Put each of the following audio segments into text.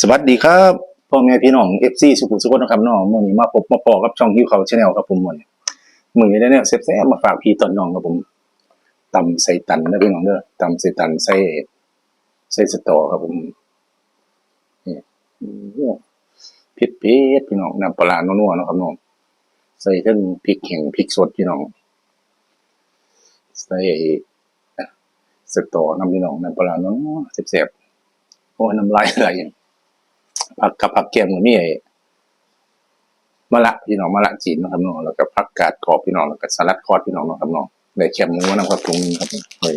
สวัสดีครับพ่อแม่พี่น้องเอฟซีสุขุมสุขนะครับน้องมื่อนี้มาพบมาพอกับช่องฮิวเขาชาแนลครับผมมื่อนี้มือนี้ได้เนี่ยเซฟแซมาฝากพี่ตอนน้องครับผมตำใส่ตันนะพี่น้องเด้อตำใส่ตันใส่ใส่สตอครับผมนี่โหเผ็ดเผ็ดพี่น้องน้ำปลาร้านัวๆเนะครับน้องใส่ทั้งพริกแข็งพริกสดพี่น้องใส่สตอน้ำพี่น้องน้ำปลาร้านัวๆแซ่บๆโอ้ยน้ำลายไหล ผักกับผักแก้มก็มีไอ้มะละพี่น้องมะละจีนนะครับน้องแล้วก็ผักกาดกรอบพี่น้องแล้วก็สลัดคอดพี่น้องนะครับน้องได้แคมหมูนะครับถุงนึงครับเฮ้ย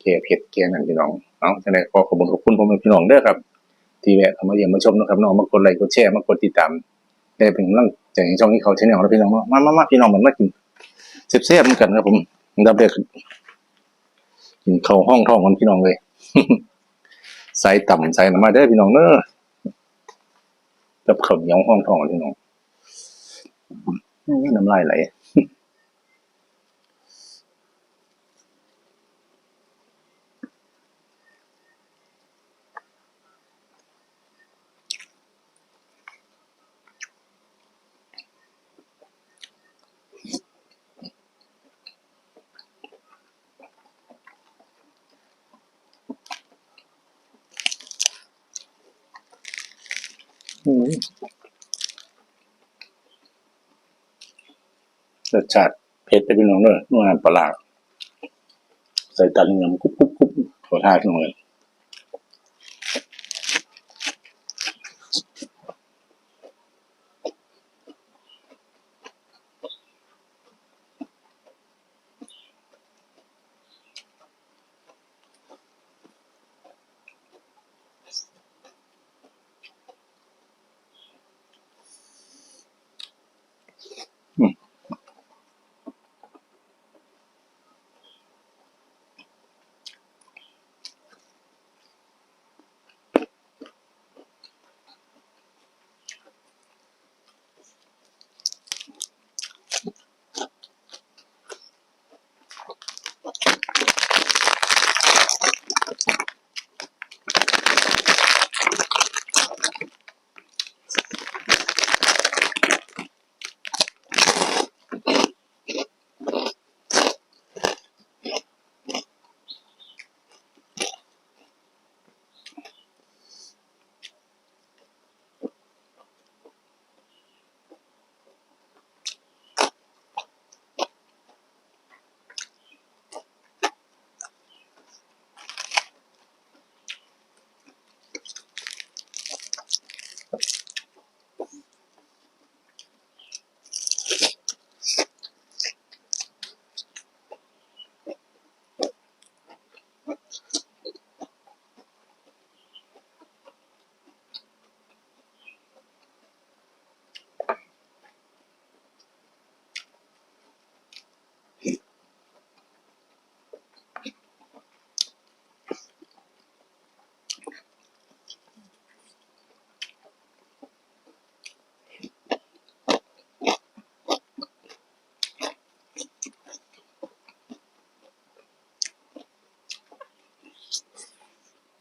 แก่เผ็ดแก่นั่นพี่น้องเอาจังได๋ขอขอบคุณขอบคุณพ่อแม่พี่น้องเด้อครับที่แวะเข้ามาเยี่ยมมาชมนะครับน้องมากดไลค์กดแชร์มากดติดตามได้เป็นกำลังใจให้ช่องนี้เขาชแนลนะพี่น้องมามามาพี่น้องเหมันมากินแซ่บๆเหมือนกันครับผมอันดับแรกกินข้าห้องท้องกันพี่น้องเลย ใส่ต่ำใส่น้ำมาได้พี่น้องเนอะกับข้าวเหนียวห้องทองพี่น้องน้ำลายไหล นี้รสชาติเผ็ดไปพี่น้องเนอะนัวน้ำปลาลาใส่ตันยำกุ๊บกุ๊บกุ๊บขอท่าพี่น้องเลย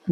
ส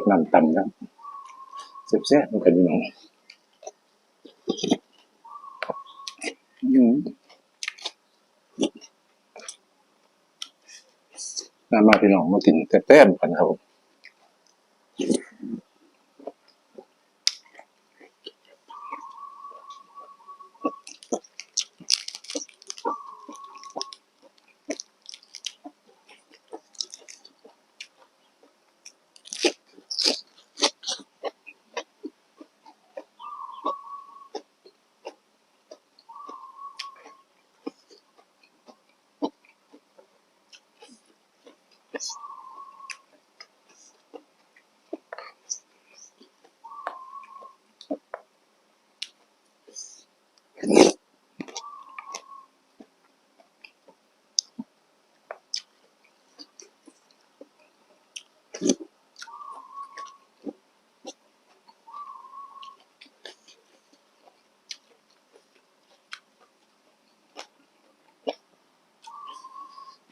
ดน้ำตำครับแซ่บๆเหมือนกันพี่น้องน้ำมาพี่น้องมากินแซ่บๆกันครับผม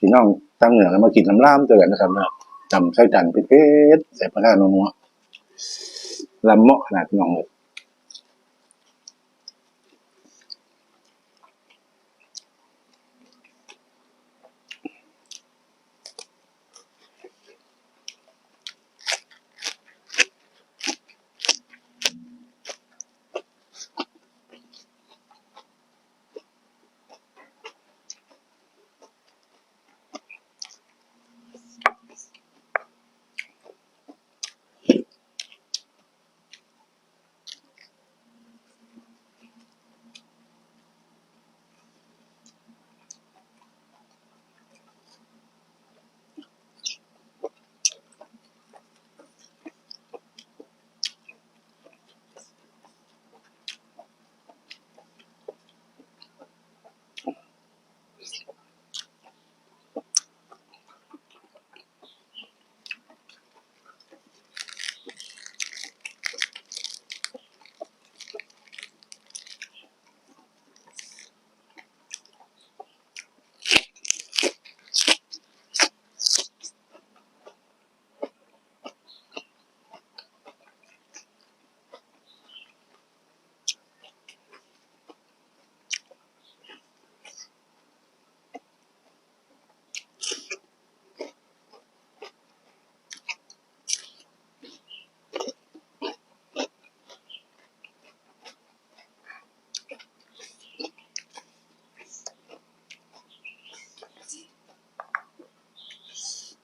พี่น้องตั้งเหนือแล้วมากินน้ำล่ามตัวกันนะครับเนาะจำไส้จันทร์เผ็ดๆใส่ปลาร้านัวลำเหมาะขนาดพี่น้องเลย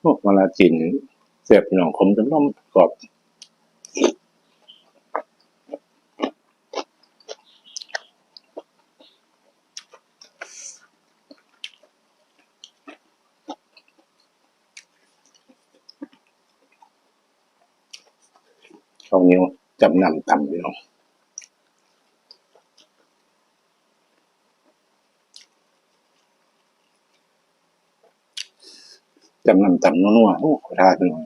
พวกเวลากินเสียบพี่น้องคมจนน้อมกรอบสองนิ้วจับนำต่ำพี่น้อง จำนำจำนัวๆโอ้ขอทานพี่น้อง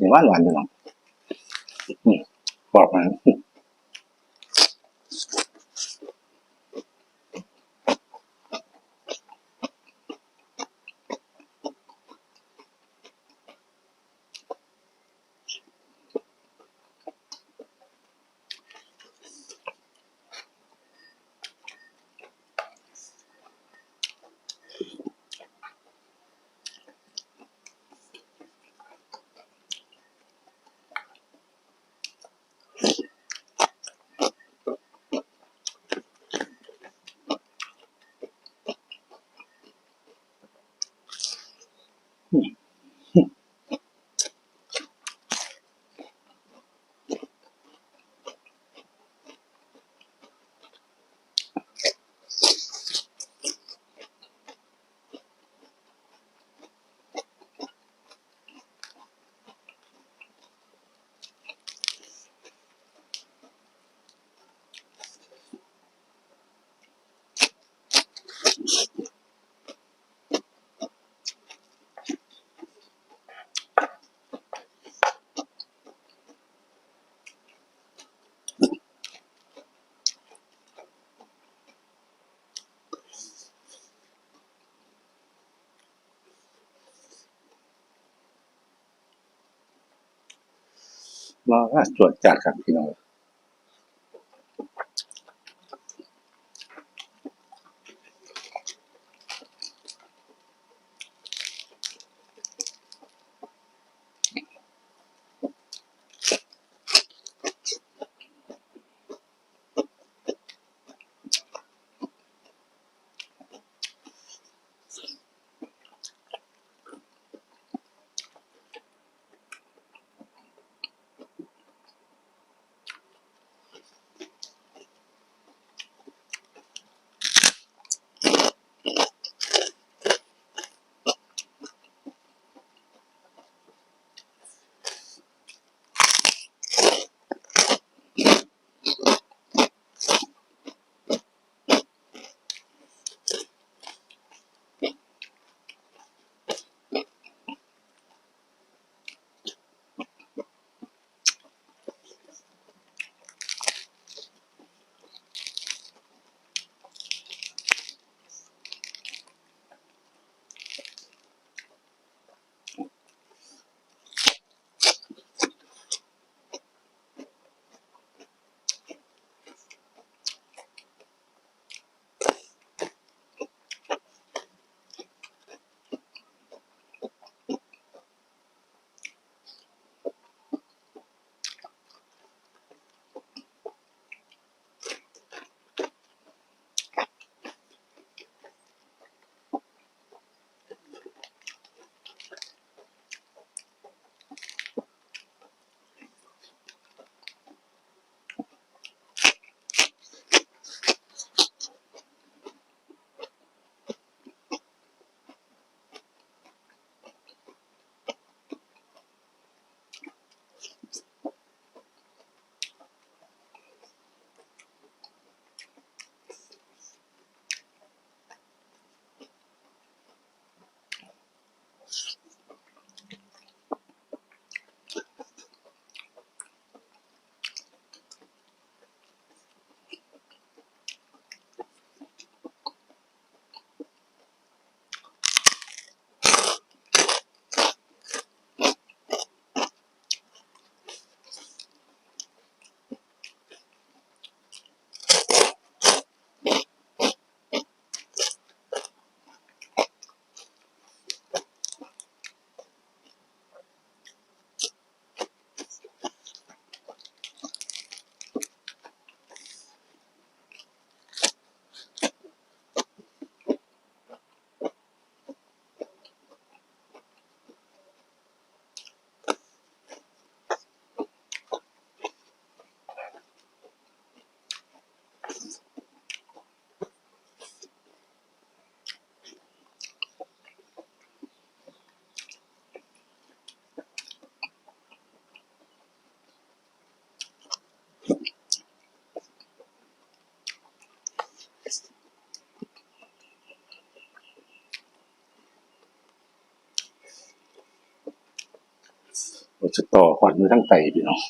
นี่หวานหวานพี่น้องอืมกรอบมันอืม มาจวดจัดครับพี่น้อง จะต่อควันมือทั้งไตพี่น้อง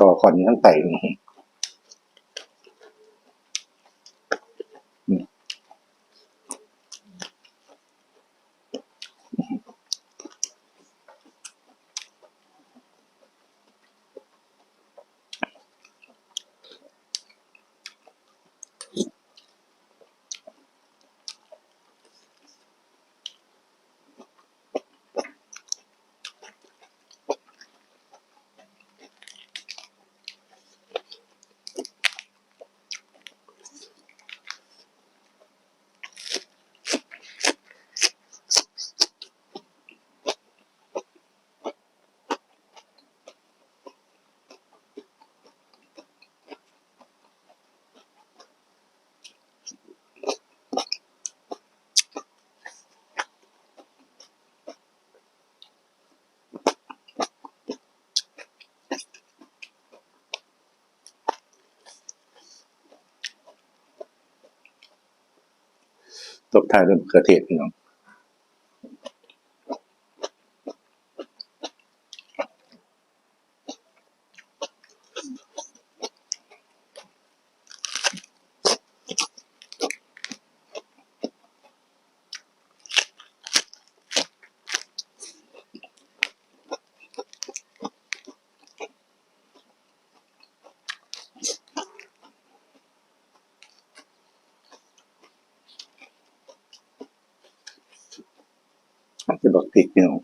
ต่อขอนทั้งแต่ ตบท้ายด้วยมะเขือเทศพี่น้อง จะบอกติดพี่น้อง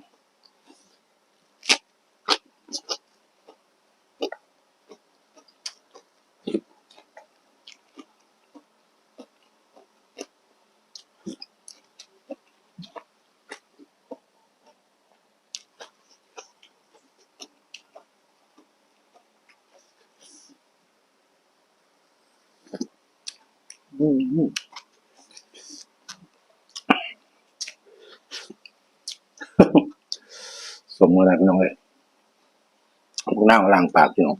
อืมสมมติอะไรพี่น้องเลย พวกหน้าล้างปากพี่น้อง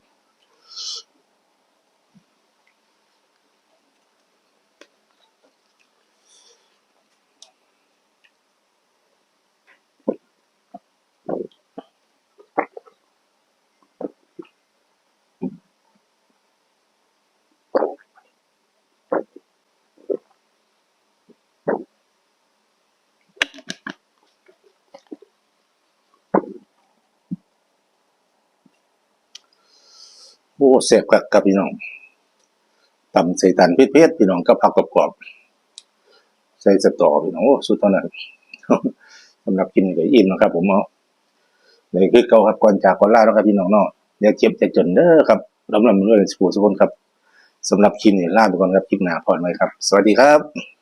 โอ้เสพกับกับพี่น้องตำใส่ตันเพชรๆพี่น้องกับผักกรอบๆใส่สตอพี่น้องโอ้สุดเท่านั้นสำหรับกินก็อิ่มนะครับ ผมเนาะนี่คือเก่าครับก่อนจากก่อนล่าแล้วครับพี่น้องเนาะอย่าเจ็บจะจนเด้อครับลำลำเรื่อยสุขสุขคนครับสำหรับคลิปนี้ลาไปก่อนครับคลิปหน้าพอดไหมครับ สวัสดีครับ